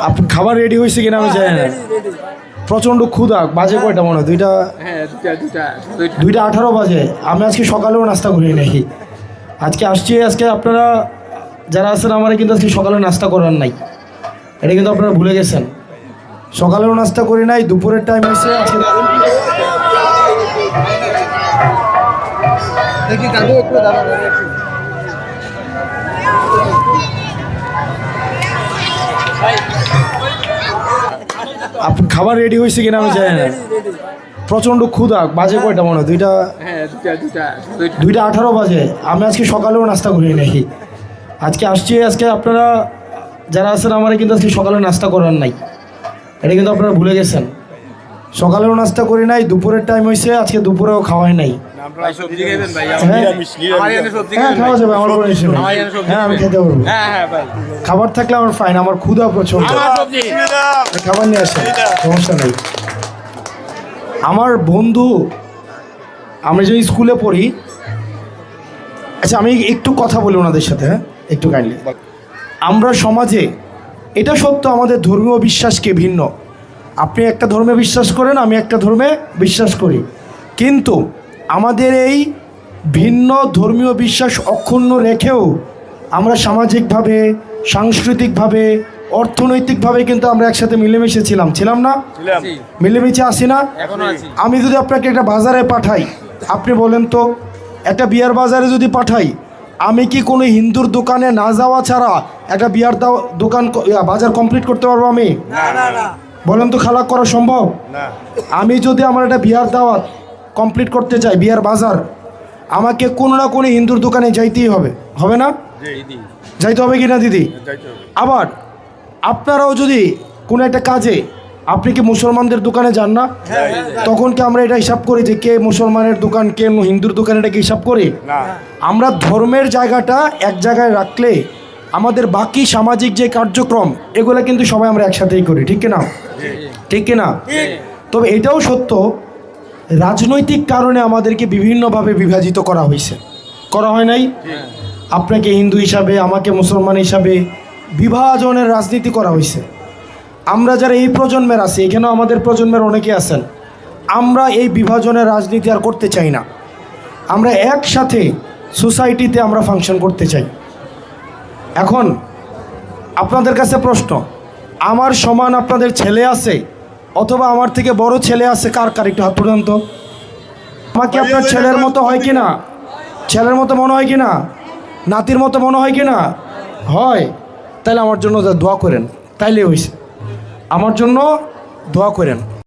Up- খাবার ready হয়েছে কিনা আমি জানি না। প্রচণ্ড ক্ষুধা বাজে কয়টা মনে হয়? দুইটা হ্যাঁ দুইটা দুইটা আঠারো বাজে। আমি আজকে সকালেও নাস্তা করি নাকি আজকে আসছি আজকে আপনারা যারা আছেন আমার কিন্তু আজকে সকালে নাস্তা করার নাই। এটা কিন্তু আপনারা ভুলে গেছেন। সকালেও নাস্তা করি নাই দুপুরের টাইম হয়েছে আজকে দেখি কাকু একটু দাঁড়ান খাবার রেডি হয়েছে কিনা আমি জানি না। প্রচণ্ড ক্ষুধা বাজে কয়টা মনে হয়? দুইটা হ্যাঁ দুইটা দুইটা আঠারো বাজে। আমি আজকে সকালেও নাস্তা করি নাকি আজকে আসছি আজকে আপনারা যারা আছেন আমার কিন্তু আজকে সকালে নাস্তা করার নাই। এটা কিন্তু আপনারা ভুলে গেছেন। সকালেও নাস্তা করি নাই দুপুরের টাইম হয়েছে আজকে দুপুরেও খাওয়াই নাই। হ্যাঁ? হ্যাঁ হ্যাঁ হ্যাঁ হ্যাঁ খাবার থাকলে আমার ফাইন আমার ক্ষুধা প্রচণ্ড খাবার নিয়ে আসেন সমস্যা নেই। আমার বন্ধু আমি যে স্কুলে পড়ি আচ্ছা আমি একটু কথা বলি ওনাদের সাথে হ্যাঁ? একটু কাইন্ডলি আমরা সমাজে এটা সত্য আমাদের ধর্মীয় বিশ্বাসকে ভিন্ন। আপনি একটা ধর্মে বিশ্বাস করেন আমি একটা ধর্মে বিশ্বাস করি। কিন্তু আমাদের এই ভিন্ন ধর্মীয় বিশ্বাস অক্ষুণ্ণ রেখেও আমরা সামাজিকভাবে সাংস্কৃতিকভাবে অর্থনৈতিকভাবে কিন্তু আমরা একসাথে মিলেমিশে ছিলাম। ছিলাম না? মিলেমিশে আসি না? আমি যদি আপনাকে একটা বাজারে পাঠাই আপনি বলেন তো একটা বিয়ার বাজারে যদি পাঠাই আমি কি কোনো হিন্দুর দোকানে না যাওয়া ছাড়া একটা বিয়ার দাও দোকান বাজার কমপ্লিট করতে পারব আমি? বলেন তো খালাক করা সম্ভব? আমি যদি আমার একটা বিয়ার দাওয়াত কমপ্লিট করতে চাই বিয়ার বাজার আমাকে কোনো না কোনো হিন্দুর দোকানে যাইতেই হবে। হবে না? যাইতে হবে কি না দিদি আবার আপনারাও যদি কোনো একটা কাজে আপনি কি মুসলমানদের দোকানে যান না? তখন কি আমরা এটা হিসাব করি যে কে মুসলমানের দোকান কে হিন্দুর দোকান এটা কি হিসাব করি? আমরা ধর্মের জায়গাটা এক জায়গায় রাখলে আমাদের বাকি সামাজিক যে কার্যক্রম, এগুলো কিন্তু সবাই আমরা একসাথেই করি, ঠিক কিনা? ঠিক কিনা? তবে এটাও সত্য, রাজনৈতিক কারণে আমাদেরকে বিভিন্নভাবে বিভাজিত করা হয়েছে। করা হয় নাই? আপনাকে হিন্দু হিসাবে, আমাকে মুসলমান হিসাবে বিভাজনের রাজনীতি করা হয়েছে। আমরা যারা এই প্রজন্মের আছি, এখানেও আমাদের প্রজন্মের অনেকে আছেন, আমরা এই বিভাজনের রাজনীতি আর করতে চাই না। আমরা একসাথে সোসাইটিতে আমরা ফাংশন করতে চাই। এখন আপনাদের কাছে প্রশ্ন আমার সমান আপনাদের ছেলে আছে অথবা আমার থেকে বড় ছেলে আছে কার কার একটু হাত তুলুন তো আমাকে আপনার ছেলের মতো হয় কি না ছেলের মতো মনে হয় কি না নাতির মতো মনে হয় কি না হয়। তাহলে আমার জন্য দোয়া করেন। তাইলে হয়েছে আমার জন্য দোয়া করেন।